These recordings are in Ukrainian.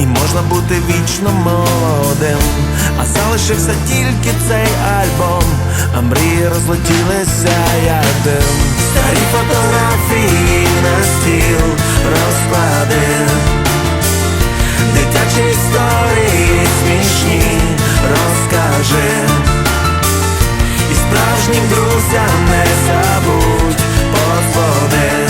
і можна бути вічно молодим. А залишився тільки цей альбом, а мрії розлетілися як дим. Старі фотографії на стіл розкладив. Дитячі історії смішні розкажи І справжнім друзям не забудь подзвони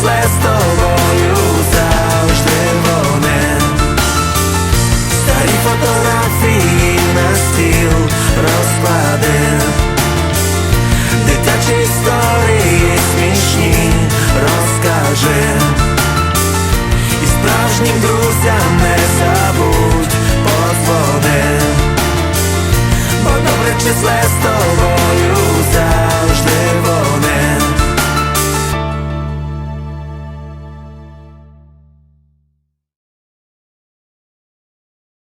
зле з тобою завжди воне Старі фотографії на стіл розклади. Дитячі історії смішні розкажи. І справжнім друзям не забудь подводи Бо добре чи зле з тобою